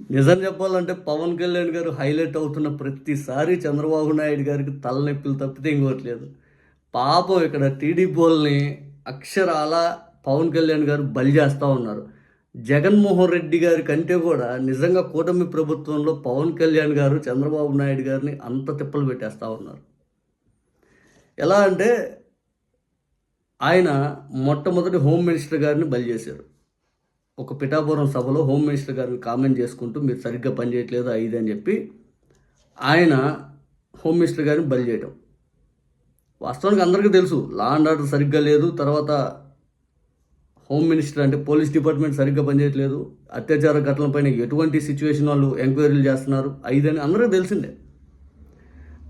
నిజం చెప్పాలంటే పవన్ కళ్యాణ్ గారు హైలైట్ అవుతున్న ప్రతిసారి చంద్రబాబు నాయుడు గారికి తలనొప్పులు తప్పితే ఇంకోట్లేదు. పాపం ఇక్కడ టీడీపీ వాళ్ళని అక్షరాల పవన్ కళ్యాణ్ గారు బలి చేస్తూ ఉన్నారు. జగన్మోహన్ రెడ్డి గారి కంటే కూడా నిజంగా కూటమి ప్రభుత్వంలో పవన్ కళ్యాణ్ గారు చంద్రబాబు నాయుడు గారిని అంత తిప్పలు పెట్టేస్తూ ఉన్నారు. ఎలా అంటే ఆయన మొట్టమొదటి హోమ్ మినిస్టర్ గారిని బలి చేశారు. ఒక పిఠాపురం సభలో హోమ్ మినిస్టర్ గారిని కామెంట్ చేసుకుంటూ మీరు సరిగ్గా పనిచేయట్లేదు అది ఇది? అని చెప్పి ఆయన హోమ్ మినిస్టర్ గారిని బలి చేయటం. వాస్తవానికి అందరికీ తెలుసు లా అండ్ ఆర్డర్ సరిగ్గా లేదు తర్వాత హోమ్ మినిస్టర్ అంటే పోలీస్ డిపార్ట్మెంట్ సరిగ్గా పనిచేయట్లేదు అత్యాచార ఘటనలపైన ఎటువంటి సిచ్యువేషన్ వాళ్ళు ఎంక్వైరీలు చేస్తున్నారు ఐదని అందరికీ తెలిసిందే.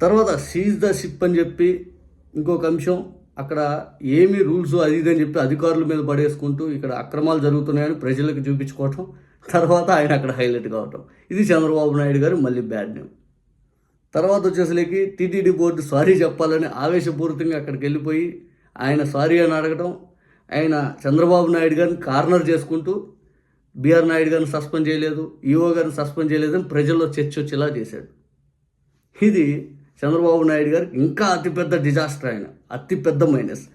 తర్వాత సీజ్ ద షిప్ అని చెప్పి ఇంకొక అంశం అక్కడ ఏమి రూల్స్ అది ఇది అని చెప్పి అధికారుల మీద పడేసుకుంటూ ఇక్కడ అక్రమాలు జరుగుతున్నాయని ప్రజలకు చూపించుకోవటం తర్వాత ఆయన అక్కడ హైలైట్ కావటం. ఇది చంద్రబాబు నాయుడు గారు మళ్ళీ బ్యాడ్ నేమ్ తర్వాత వచ్చేసరికి టీటీడీ బోర్డు సారీ చెప్పాలని ఆవేశపూరితంగా అక్కడికి వెళ్ళిపోయి ఆయన సారీ అని అడగటం ఆయన చంద్రబాబు నాయుడు గారిని కార్నర్ చేసుకుంటూ బీఆర్ నాయుడు గారిని సస్పెండ్ చేయలేదు ఈఓ గారిని సస్పెండ్ చేయలేదని ప్రజల్లో చర్చ వచ్చేలా చేశాడు. ఇది చంద్రబాబు నాయుడు గారికి ఇంకా అతిపెద్ద డిజాస్టర్ ఆయన. అతిపెద్ద మైనస్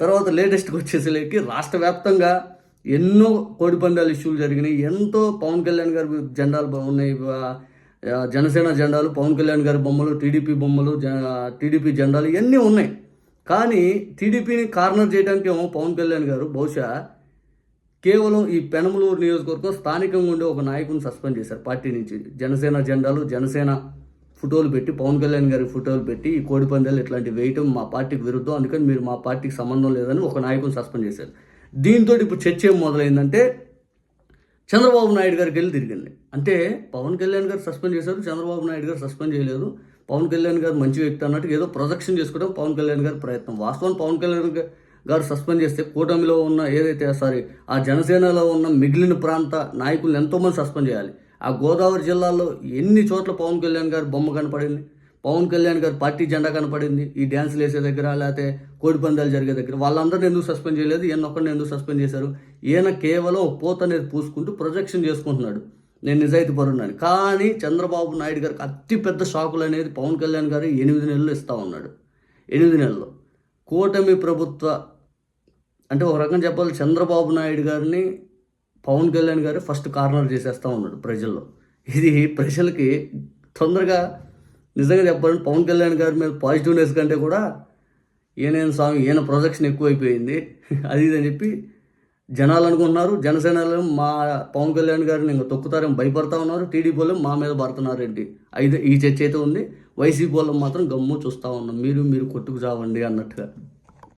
తర్వాత లేటెస్ట్కి వచ్చేసరికి రాష్ట్ర వ్యాప్తంగా ఎన్నో కోడిపందాలు ఇష్యూలు జరిగినాయి. ఎంతో పవన్ కళ్యాణ్ గారి జెండాలు బాగున్నాయి జనసేన జెండాలు పవన్ కళ్యాణ్ గారి బొమ్మలు టీడీపీ బొమ్మలు జ- టీడీపీ జెండాలు ఇవన్నీ ఉన్నాయి. కానీ టీడీపీని కార్నర్ చేయడానికి ఏమో పవన్ కళ్యాణ్ గారు బహుశా కేవలం ఈ పెనమలూరు నియోజకవర్గం స్థానికంగా ఉండే ఒక నాయకుని సస్పెండ్ చేశారు. పార్టీ నుంచి జనసేన జెండాలు జనసేన ఫోటోలు పెట్టి పవన్ కళ్యాణ్ గారి ఫోటోలు పెట్టి ఈ కోడి పందాలు ఇట్లాంటివి వేయటం మా పార్టీకి విరుద్ధం. అందుకని మీరు మా పార్టీకి సంబంధం లేదని ఒక నాయకుని సస్పెండ్ చేశారు. దీంతో ఇప్పుడు చర్చ ఏం మొదలైందంటే చంద్రబాబు నాయుడు గారికి వెళ్ళి తిరిగింది. అంటే పవన్ కళ్యాణ్ గారు సస్పెండ్ చేశారు చంద్రబాబు నాయుడు గారు సస్పెండ్ చేయలేదు. పవన్ కళ్యాణ్ గారు మంచి వ్యక్తి అన్నట్టు ఏదో ప్రొజెక్షన్ చేసుకోవడం పవన్ కళ్యాణ్ గారి ప్రయత్నం. వాస్తవం పవన్ కళ్యాణ్ గారు సస్పెండ్ చేస్తే కూటమిలో ఉన్న ఏదైతే సారీ ఆ జనసేనలో ఉన్న మిగిలిన ప్రాంత నాయకులను ఎంతోమంది సస్పెండ్ చేయాలి. ఆ గోదావరి జిల్లాలో ఎన్ని చోట్ల పవన్ కళ్యాణ్ గారి బొమ్మ కనపడింది? పవన్ కళ్యాణ్ గారి పార్టీ జెండా కనపడింది ఈ డ్యాన్సులు వేసే దగ్గర లేకపోతే కోడి పందాలు జరిగే దగ్గర. వాళ్ళందరిని ఎందుకు సస్పెండ్ చేయలేదు? ఈయన ఒక్కడిని ఎందుకు సస్పెండ్ చేశారు? ఈయన కేవలం పూత అనేది పూసుకుంటూ ప్రొజెక్షన్ చేసుకుంటున్నాడు. నేను నిజాయితీ పరున్నాను. కానీ చంద్రబాబు నాయుడు గారికి అతి పెద్ద షాకులు అనేది పవన్ కళ్యాణ్ గారు ఎనిమిది నెలలు ఇస్తూ ఉన్నాడు. ఎనిమిది నెలలు. కూటమి ప్రభుత్వ అంటే ఒక రకం చెప్పాలి చంద్రబాబు నాయుడు గారిని పవన్ కళ్యాణ్ గారు ఫస్ట్ కార్నర్ చేసేస్తూ ఉన్నాడు ప్రజల్లో. ఇది ప్రజలకి తొందరగా నిజంగా చెప్పాలంటే పవన్ కళ్యాణ్ గారి మీద పాజిటివ్నెస్ కంటే కూడా ఈయన స్వామి ఈయన ప్రొజెక్షన్ ఎక్కువైపోయింది. అది ఇది అని చెప్పి జనాలు అనుకుంటున్నారు. జనసేనలో మా పవన్ కళ్యాణ్ గారిని ఇంకా తొక్కుతారని భయపడతా ఉన్నారు. టీడీపీ వాళ్ళు మా మీద పడుతున్నారు ఏంటి అయితే ఈ చర్చ అయితే ఉంది. వైసీపీ వాళ్ళు మాత్రం గమ్ము చూస్తూ ఉన్నాం. మీరు మీరు కొట్టుకు చావండి అన్నట్టుగా.